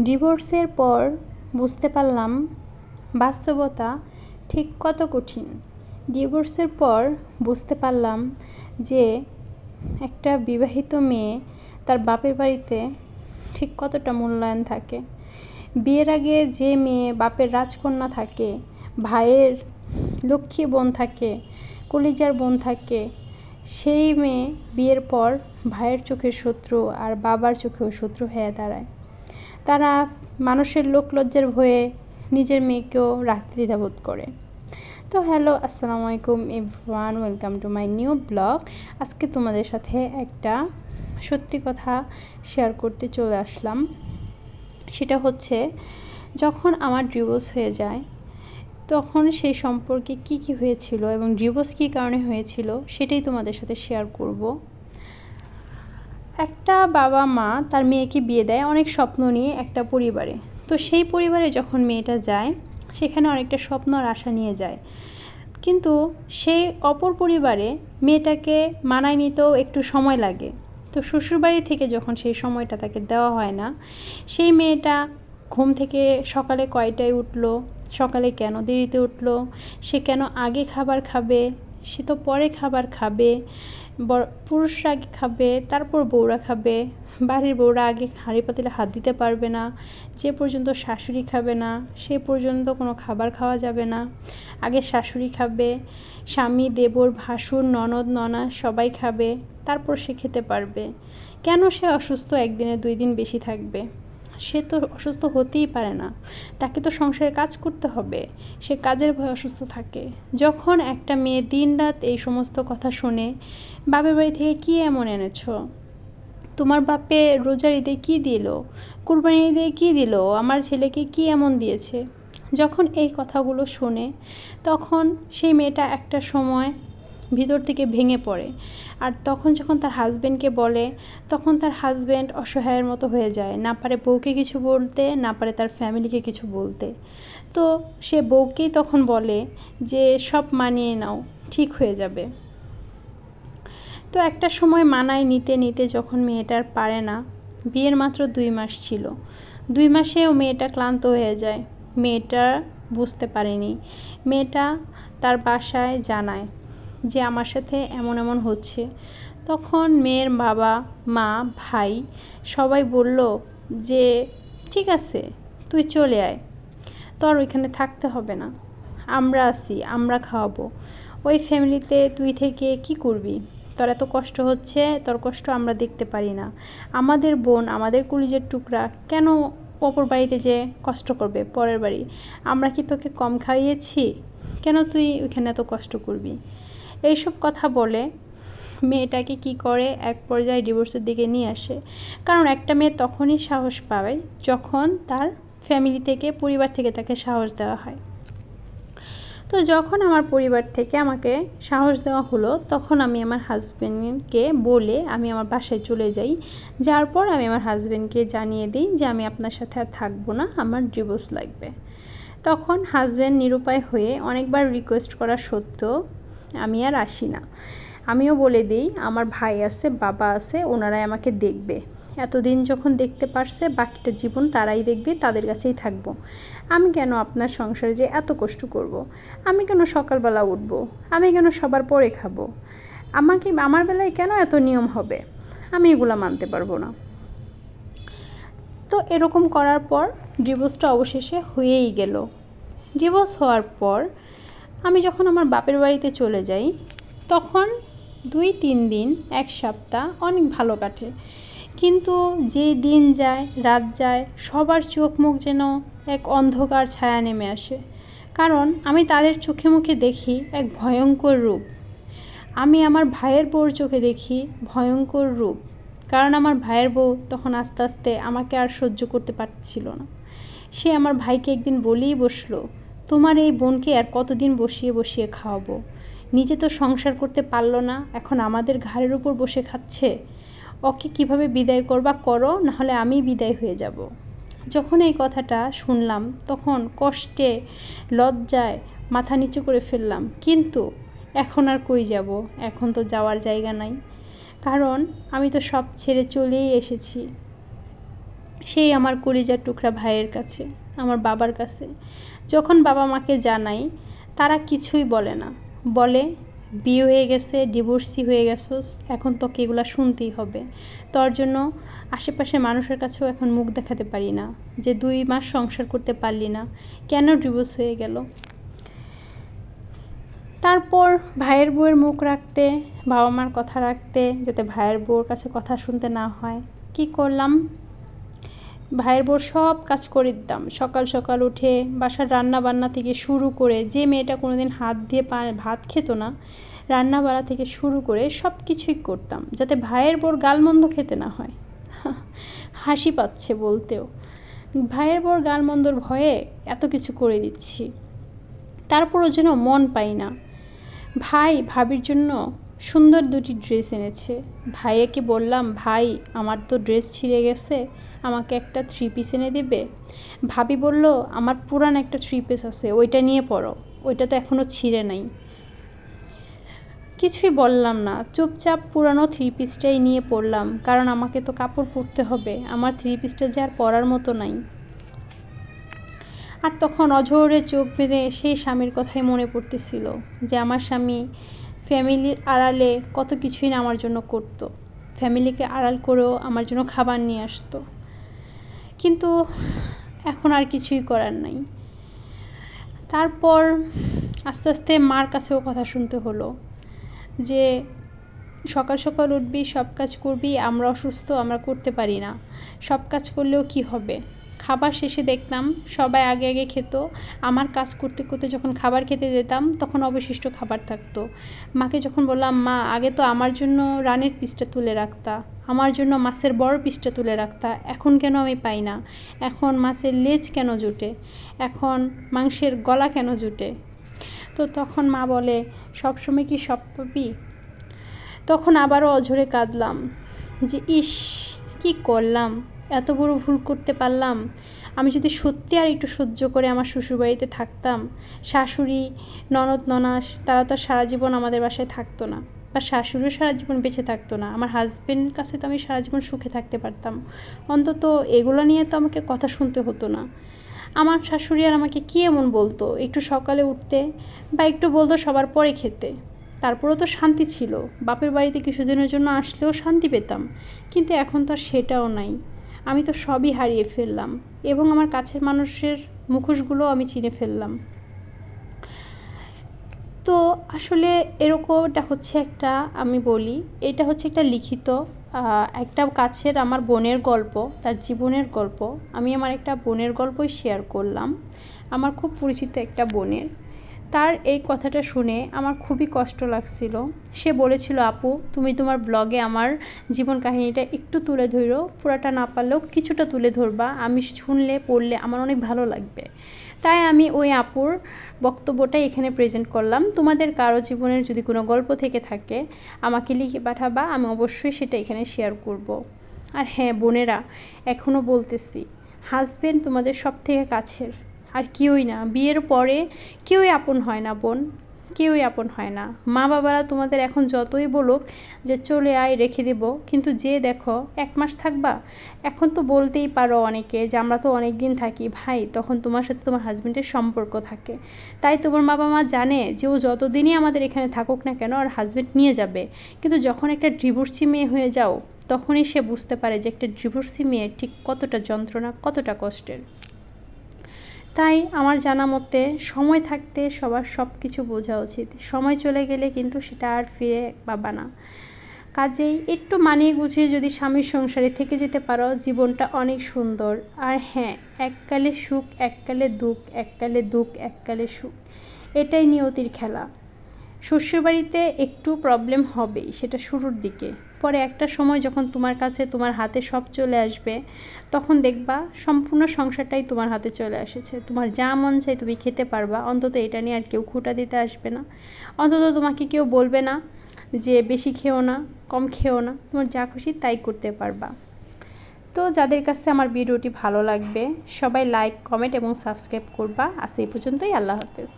ডিভোর্সের পর বুঝতে পারলাম বাস্তবতা ঠিক কত কঠিন। ডিভোর্সের পর বুঝতে পারলাম যে একটা বিবাহিত মেয়ে তার বাপের বাড়িতে ঠিক কতটা মূল্যায়ন থাকে। বিয়ের আগে যে মেয়ে বাপের রাজকন্যা থাকে, ভাইয়ের লক্ষ্মী বোন থাকে, কলিজার বোন থাকে, সেই মেয়ে বিয়ের পর ভাইয়ের চোখের শত্রু আর বাবার চোখেও শত্রু হয়ে দাঁড়ায়। তারা মানুষের লোক লজ্জার ভয়ে নিজের মেয়েকেও রাখতে দ্বিধাবোধ করে। তো হ্যালো, আসসালামু আলাইকুম everyone, welcome to my new blog. আজকে তোমাদের সাথে একটা সত্যি কথা শেয়ার করতে চলে আসলাম। সেটা হচ্ছে, যখন আমার ডিভোর্স হয়ে যায়, তখন সেই সম্পর্কে কি কি হয়েছিল এবং ডিভোর্স কী কারণে হয়েছিল, সেটাই তোমাদের সাথে শেয়ার করব। একটা বাবা মা তার মেয়েকে বিয়ে দেয় অনেক স্বপ্ন নিয়ে একটা পরিবারে। তো সেই পরিবারে যখন মেয়েটা যায়, সেখানে অনেকটা স্বপ্ন আর আশা নিয়ে যায়। কিন্তু সেই অপর পরিবারে মেয়েটাকে মানায় নিতেও একটু সময় লাগে। তো শ্বশুরবাড়ি থেকে যখন সেই সময়টা তাকে দেওয়া হয় না, সেই মেয়েটা ঘুম থেকে সকালে কয়টায় উঠল, সকালে কেন দেরিতে উঠল, সে কেন আগে খাবার খাবে, সে তো পরে খাবার খাবে পুরুষরা আগে খাবে, তারপর বউরা খাবে। বাড়ির বউরা আগে হাঁড়ি পাতিলে হাত দিতে পারবে না। যে পর্যন্ত শাশুড়ি খাবে না, সে পর্যন্ত কোনো খাবার খাওয়া যাবে না। আগে শাশুড়ি খাবে, স্বামী, দেবর, ভাসুর, ননদ, ননা সবাই খাবে, তারপর সে খেতে পারবে। কেন সে অসুস্থ? একদিনে দুই দিন বেশি থাকবে। সে তো অসুস্থ হতেই পারে না। তাকে তো সংসারে কাজ করতে হবে। সে কাজের ভয়ে অসুস্থ থাকে। যখন একটা মেয়ে দিন রাত এই সমস্ত কথা শুনে, বাপের বাড়ি থেকে কী এমন এনেছো? তোমার বাপে রোজার ঈদে কী দিল? কুরবানি ঈদে কী দিল? আমার ছেলেকে কী এমন দিয়েছে? যখন এই কথাগুলো শুনে, তখন সেই মেয়েটা একটা সময় ভিতর থেকে ভেঙে পড়ে। আর তখন যখন তার হাজব্যান্ডকে বলে, তখন তার হাজব্যান্ড অসহায়ের মতো হয়ে যায়। না পারে বউকে কিছু বলতে, না পারে তার ফ্যামিলিকে কিছু বলতে। তো সে বউকেই তখন বলে যে, সব মানিয়ে নাও, ঠিক হয়ে যাবে। তো একটা সময় মানায় নিতে নিতে যখন মেয়েটার পারে না, বিয়ের মাত্র দুই মাস ছিল। দুই মাসেও মেয়েটা ক্লান্ত হয়ে যায়। মেয়েটা বুঝতে পারেনি। মেয়েটা তার বাসায় জানায় যে আমার সাথে এমন এমন হচ্ছে। তখন মেয়ের বাবা, মা, ভাই সবাই বলল যে, ঠিক আছে, তুই চলে আয়। তোর ওইখানে থাকতে হবে না। আমরা আছি, আমরা খাওয়াবো। ওই ফ্যামিলিতে তুই থেকে কি করবি? তোর এত কষ্ট হচ্ছে, তোর কষ্ট আমরা দেখতে পারি না। আমাদের বোন, আমাদের কুলিজের টুকরা কেন অপর বাড়িতে যে কষ্ট করবে, পরের বাড়ি? আমরা কি তোকে কম খাইয়েছি? কেন তুই ওইখানে এত কষ্ট করবি? এইসব কথা বলে মেয়েটাকে কি করে এক পর্যায়ে ডিভোর্সের দিকে নিয়ে আসে? কারণ একটা মেয়ে তখনই সাহস পাবে যখন তার ফ্যামিলি থেকে, পরিবার থেকে তাকে সাহস দেওয়া হয়। তো যখন আমার পরিবার থেকে আমাকে সাহস দেওয়া হলো, তখন আমি আমার হাজব্যান্ডকে বলে আমি আমার বাসায় চলে যাই। যার পর আমি আমার হাজব্যান্ডকে জানিয়ে দিই যে আমি আপনার সাথে আর থাকব না, আমার ডিভোর্স লাগবে। তখন হাজব্যান্ড নিরুপায় হয়ে অনেকবার রিকোয়েস্ট করা সত্ত্বেও আমি আর আসি না। আমিও বলে দিই, আমার ভাই আছে, বাবা আছে, ওনারাই আমাকে দেখবে। এতদিন যখন দেখতে পারছে, বাকিটা জীবন তারাই দেখবে, তাদের কাছেই থাকব। আমি কেন আপনার সংসারে যে এত কষ্ট করব। আমি কেন সকালবেলা উঠব? আমি কেন সবার পরে খাব? আমাকে, আমার বেলায় কেন এত নিয়ম হবে? আমি এগুলো মানতে পারব না। তো এরকম করার পর ডিভোর্সটা অবশেষে হয়েই গেল। ডিভোর্স হওয়ার পর আমি যখন আমার বাপের বাড়িতে চলে যাই, তখন দুই তিন দিন, এক সপ্তাহ অনেক ভালো কাটে। কিন্তু যে দিন যায়, রাত যায়, সবার চোখ মুখ যেন এক অন্ধকার ছায়া নেমে আসে। কারণ আমি তাদের চোখে মুখে দেখি এক ভয়ঙ্কর রূপ। আমি আমার ভাইয়ের বউর চোখে দেখি ভয়ঙ্কর রূপ। কারণ আমার ভাইয়ের বউ তখন আস্তে আস্তে আমাকে আর সহ্য করতে পারছিল না। সে আমার ভাইকে একদিন বলেই বসল তোমার এই বোনকে আর কতদিন বসিয়ে বসিয়ে খাওয়াবো? নিজে তো সংসার করতে পারল না, এখন আমাদের ঘাড়ের উপর বসে খাচ্ছে। ওকে কীভাবে বিদায় করবা করো, নাহলে আমি বিদায় হয়ে যাব। যখন এই কথাটা শুনলাম, তখন কষ্টে, লজ্জায় মাথা নিচু করে ফেললাম। কিন্তু এখন আর কই যাব? এখন তো যাওয়ার জায়গা নাই। কারণ আমি তো সব ছেড়ে চলেই এসেছি। সেই আমার কলিজার টুকরা ভাইয়ের কাছে। আমার বাবার কাছে। যখন বাবা মাকে জানাই, তারা কিছুই বলে না। বলে, বিয়ে হয়ে গেছে ডিভোর্সি হয়ে গেছোস, এখন তোকে এগুলো শুনতেই হবে। তোর জন্য আশেপাশের মানুষের কাছেও এখন মুখ দেখাতে পারি না, যে দুই মাস সংসার করতে পারলি না। কেন ডিভোর্স হয়ে গেল? তারপর ভাইয়ের বউয়ের মুখ রাখতে, বাবা মার কথা রাখতে, যাতে ভাইয়ের বউর কাছে কথা শুনতে না হয়। কি করলাম? ভাইয়ের বোর সব কাজ করে দিতাম সকাল সকাল উঠে বাসার রান্না বান্না থেকে শুরু করে যে মেয়েটা কোনো দিন হাত দিয়ে ভাত খেত না রান্না বাড়া থেকে শুরু করে সব কিছুই করতাম, যাতে ভাইয়ের বোর গালমন্দ খেতে না হয়। হাসি পাচ্ছে বলতেও। ভাইয়ের বোর গালমন্দর ভয়ে এত কিছু করে দিচ্ছি। তারপরও যেন মন পাই না। ভাই ভাবির জন্য সুন্দর দুটি ড্রেস এনেছে। ভাইয়াকে বললাম, ভাই, আমার তো ড্রেস ছিঁড়ে গেছে। আমাকে একটা থ্রি পিস এনে দেবে? ভাবি বলল, আমার পুরান একটা থ্রি পিস আছে, ওইটা নিয়ে পড়ো। ওইটা তো এখনও ছিঁড়ে নাই। কিছুই বললাম না। চুপচাপ পুরানো থ্রি পিসটাই নিয়ে পড়লাম, কারণ আমাকে তো কাপড় পরতে হবে। আমার থ্রি পিসটা যে আর পরার মতো নাই। আর তখন অঝোরে চোখ বেঁধে সেই স্বামীর কথাই মনে পড়তেছিল, যে আমার স্বামী ফ্যামিলির আড়ালে কত কিছুই না আমার জন্য করত। ফ্যামিলিকে আড়াল করেও আমার জন্য খাবার নিয়ে আসতো। কিন্তু এখন আর কিছুই করার নাই। তারপর আস্তে আস্তে মার কাছেও কথা শুনতে হলো যে, সকাল সকাল উঠবি, সব কাজ করবি, আমরা অসুস্থ, আমরা করতে পারি না। সব কাজ করলেও কি হবে? খাবার শেষে দেখতাম সবাই আগে আগে খেত। আমার কাজ করতে করতে যখন খাবার খেতে যেতাম, তখন অবশিষ্ট খাবার থাকতো। মাকে যখন বললাম, মা, আগে তো আমার জন্য রানের পিসটা তুলে রাখতা। আমার জন্য মাছের বড় পিসটা তুলে রাখতা। এখন কেন আমি পাই না? এখন মাছের লেজ কেন জুটে? এখন মাংসের গলা কেন জুটে? তো তখন মা বলে সবসময় কি সব পাবি? তখন আবারও অঝরে কাঁদলাম যে, ইস, কি করলাম? এত বড় ভুল করতে পারলাম? আমি যদি সত্যি আর একটু সহ্য করে আমার শ্বশুরবাড়িতে থাকতাম, শাশুড়ি, ননদ, ননাস, তারা তো সারা জীবন আমাদের বাসায় থাকতো না। বা শাশুড়িও সারা জীবন বেঁচে থাকতো না। আমার হাজব্যান্ডের কাছে তো আমি সারা জীবন সুখে থাকতে পারতাম। অন্তত এগুলো নিয়ে তো আমাকে কথা শুনতে হতো না। আমার শাশুড়ি আর আমাকে কী এমন বলতো? একটু সকালে উঠতে বা একটু বলতো সবার পরে খেতে। তারপরেও তো শান্তি ছিল। বাপের বাড়িতে কিছুদিনের জন্য আসলেও শান্তি পেতাম। কিন্তু এখন তো আর সেটাও নাই। আমি তো সবই হারিয়ে ফেললাম এবং আমার কাছের মানুষের মুখোশগুলো আমি চিনে ফেললাম। তো আসলে এরকমটা হচ্ছে একটা, আমি বলি, এটা হচ্ছে একটা লিখিত একটা কাছের আমার বোনের গল্প, তার জীবনের গল্প। আমি আমার একটা বোনের গল্পই শেয়ার করলাম। আমার খুব পরিচিত একটা বোনের। তার এই কথাটা শুনে আমার খুবই কষ্ট লাগছিল। সে বলেছিল, আপু, তুমি তোমার ব্লগে আমার জীবন কাহিনীটা একটু তুলে ধরো। পুরাটা না পারলেও কিছুটা তুলে ধরবা। আমি শুনলে, পড়লে আমার অনেক ভালো লাগবে। তাই আমি ওই আপুর বক্তব্যটাই এখানে প্রেজেন্ট করলাম। তোমাদের কারও জীবনের যদি কোনো গল্প থেকে থাকে, আমাকে লিখে পাঠাবা। আমি অবশ্যই সেটা এখানে শেয়ার করব। আর হ্যাঁ বোনেরা এখনও বলতেছি হাজব্যান্ড তোমাদের সব থেকে কাছের। আর কেউই না। বিয়ের পরে কেউই আপন হয় না বোন, কেউই আপন হয় না। মা বাবারা তোমাদের এখন যতই বলুক যে চলে আয়, রেখে দেব। কিন্তু যে দেখো, এক মাস থাকবা? এখন তো বলতেই পারো অনেকে যে আমরা তো অনেক দিন থাকি। ভাই, তখন তোমার সাথে তোমার হাজব্যান্ডের সম্পর্ক থাকে। তাই তোমার বাবা মা জানে যে ও যতদিনই আমাদের এখানে থাকুক না কেন, আর হাজব্যান্ড নিয়ে যাবে। কিন্তু যখন একটা ডিভোর্সি মেয়ে হয়ে যাও, তখনই সে বুঝতে পারে যে একটা ডিভোর্সি মেয়ের ঠিক কতটা যন্ত্রণা, কতটা কষ্টের। তাই আমার জানা মতে সময় থাকতে সবার সব কিছু বোঝা উচিত। সময় চলে গেলে কিন্তু সেটা আর ফিরে পাবা না। কাজেই একটু মানিয়ে গুছিয়ে যদি স্বামীর সংসারে থেকে যেতে পারো, জীবনটা অনেক সুন্দর। আর হ্যাঁ এককালে সুখ, এককালে দুঃখ এককালে দুঃখ, এককালে সুখ। এটাই নিয়তির খেলা। শ্বশুরবাড়িতে একটু প্রবলেম হবেই, সেটা শুরুর দিকে। পরে একটা সময় যখন তোমার কাছে তোমার হাতে সব চলে আসবে, তখন দেখবা সম্পূর্ণ সংসারটাই তোমার হাতে চলে এসেছে। তোমার যা মন চাই তুমি খেতে পারবা। অন্তত এটা নিয়ে আর কেউ খুঁটা দিতে আসবে না। অন্তত তোমাকে কেউ বলবে না যে বেশি খেও না, কম খেও না। তোমার যা খুশি তাই করতে পারবা। তো যাদের কাছে আমার ভিডিওটি ভালো লাগবে, সবাই লাইক কমেন্ট এবং সাবস্ক্রাইব করবা। আজ এই পর্যন্তই। আল্লাহ হাফেজ।